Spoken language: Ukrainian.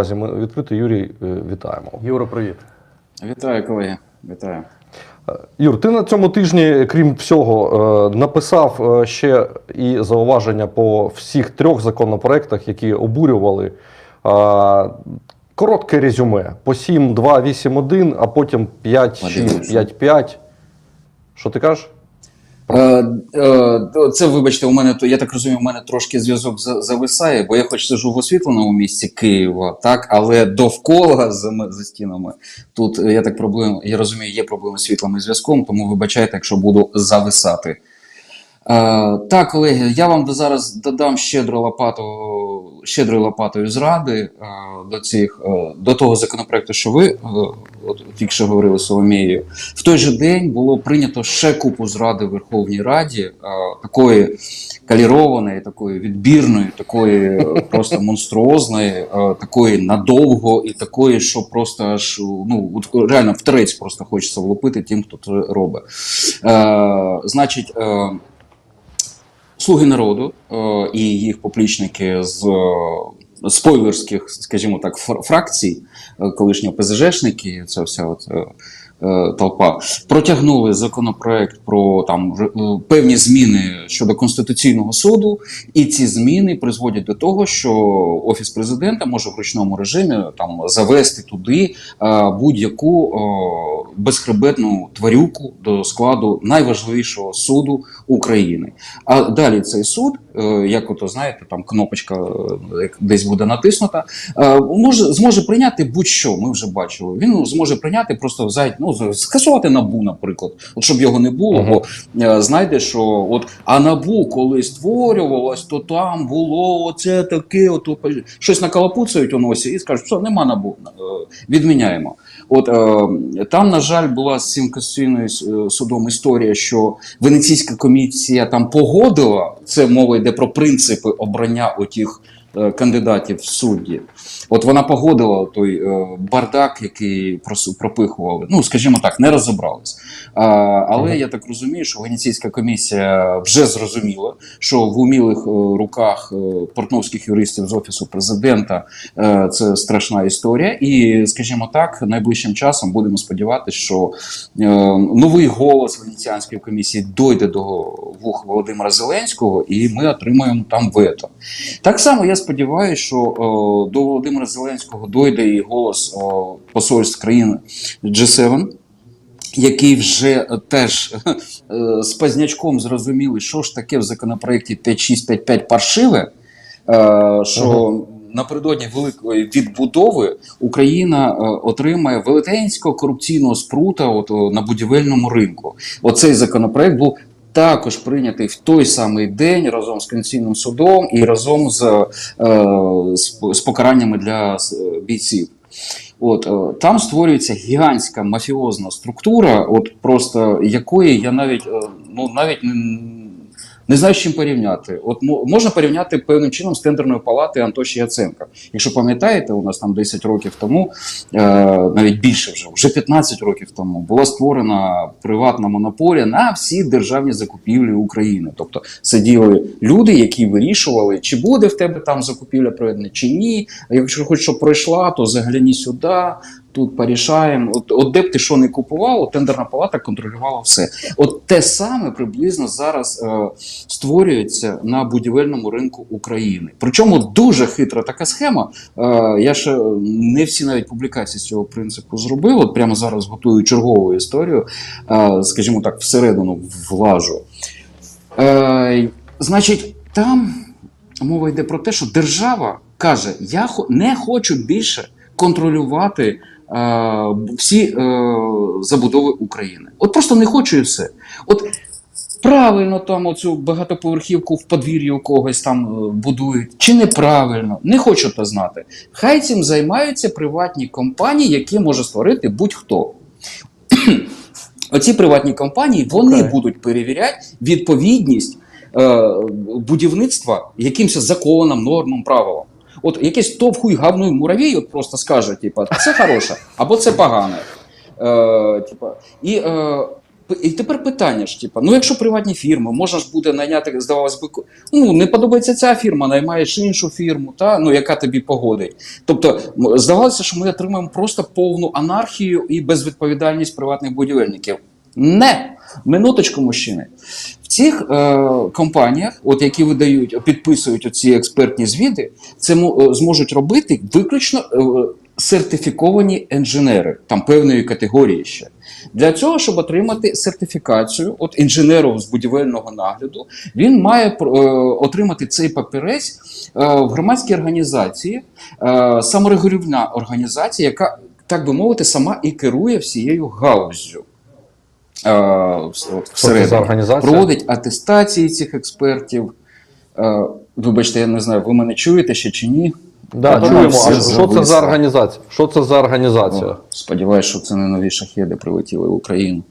Наразі ми відкритий Юрій, е, вітаємо. Юро, привіт. Вітаю, колеги. Вітаю. Е, Юр, ти на цьому тижні, крім всього, е, написав ще і зауваження по всіх трьох законопроектах, які обурювали. Коротке резюме по 7, 2, 8, 1, а потім 5, 6, 5, 5. Що ти кажеш? Е, е, це, вибачте, у мене я так розумію, у мене трошки зв'язок зависає, бо я хоч сижу в освітленому місці Києва, так, але довкола за, за стінами тут е, я так проблем, я розумію, є проблеми з світлом і зв'язком, тому вибачайте, якщо буду зависати. Так, колеги, я вам зараз додам щедру лопату, щедрою лопатою зради е, до цих е, до того законопроекту, що ви е, от, тільки що говорили Соломією. В той же день було прийнято ще купу зради в Верховній Раді, такої калірованої, такої відбірної, такої просто монструозної, такої надовго і такої, що просто аж ну реально в трець просто хочеться влупити тим, хто це робить. Значить. Слуги народу е, і їх поплічники з е, спойлерських, скажімо так, фракцій, е, колишні ОПЗЖшники, це вся от, толпа, протягнули законопроект про там певні зміни щодо Конституційного суду, і ці зміни призводять до того, що Офіс президента може в ручному режимі там завести туди будь-яку безхребетну тварюку до складу найважливішого суду України. А далі цей суд, е, як ото знаєте, там кнопочка е, десь буде натиснута, е, може зможе прийняти будь-що. Ми вже бачили. Він зможе прийняти просто зайти, ну скасувати набу, наприклад, от щоб його не було, бо знайде, що от а набу, коли створювалось, то там було оце таке, ото щось накалапуцають у носі і скажуть, що нема набу, відміняємо. От там, на жаль, була з цим конституційним е, судом історія, що Венеційська комісія там погодила це мова йде про принципи обрання отих е, кандидатів в судді. От вона погодила той е, бардак, який пропихували. Ну, скажімо так, не розібрались. Але я так розумію, що Венеційська комісія вже зрозуміла, що в умілих е, руках портновських юристів з офісу президента це страшна історія. І, скажімо так, найближчим часом будемо сподіватися, що новий голос Венеціанської комісії дойде до вух Володимира Зеленського, і ми отримаємо там вето. Так само я сподіваюся, що е, до Володимира Зеленського дойде і голос е, посольств країн G7, які вже теж е, з пазнячком зрозуміли, що ж таке в законопроекті 5655 паршиве, що напередодні великої відбудови Україна отримає велетенського корупційного спрута от, о, на будівельному ринку. Оцей законопроект був також прийнятий в той самий день разом з Конституційним судом і разом з, е, з, покараннями для е, бійців. От е, там створюється гігантська мафіозна структура, от просто якої я навіть ну навіть не, не знаю, з чим порівняти. От можна порівняти певним чином з тендерною палатою Антоші Яценка. Якщо пам'ятаєте, у нас там 10 років тому, е, навіть більше вже, вже 15 років тому, була створена приватна монополія на всі державні закупівлі України. Тобто сиділи люди, які вирішували, чи буде в тебе там закупівля проведена, чи ні. А якщо хоч що пройшла, то загляні сюди. Тут порішаємо. От, от де б ти що не купував, тендерна палата контролювала все. От те саме приблизно зараз е, створюється на будівельному ринку України. Причому дуже хитра така схема. Е, я ще не всі навіть публікації з цього принципу зробив. От прямо зараз готую чергову історію, е, скажімо так, всередину влажу. Е, значить, там мова йде про те, що держава каже: я не хочу більше контролювати всі е, забудови України. От просто не хочу і все. От правильно там оцю багатоповерхівку в подвір'ї у когось там е, будують, чи неправильно, не хочу то знати. Хай цим займаються приватні компанії, які може створити будь-хто. Оці приватні компанії вони Окей. будуть перевіряти відповідність е, будівництва якимось законам, нормам, правилам. От якийсь товхуй гавнуй муравій от просто скаже, типа, це хороше або це погане. Е, типа, і е, І тепер питання ж, типу, ну якщо приватні фірми, можна ж буде найняти, здавалось би, ну не подобається ця фірма, наймаєш іншу фірму, та, ну, яка тобі погодить. Тобто, здавалося, що ми отримаємо просто повну анархію і безвідповідальність приватних будівельників. Не! Минуточку, мужчини. В цих е, компаніях, от які видають, підписують оці експертні звіти, це е, зможуть робити виключно е, сертифіковані інженери, там певної категорії ще. Для цього, щоб отримати сертифікацію, от інженеру з будівельного нагляду, він має е, отримати цей папірець е, в громадській організації, е, саморегулівна організація, яка, так би мовити, сама і керує всією галуззю. Е, всередині. Проводить атестації цих експертів. Е, Вибачте, я не знаю, ви мене чуєте ще чи ні? Да, чуємо. А що це за організація? Що це за організація? Сподіваюся, Сподіваюсь, що це не нові шахеди прилетіли в Україну.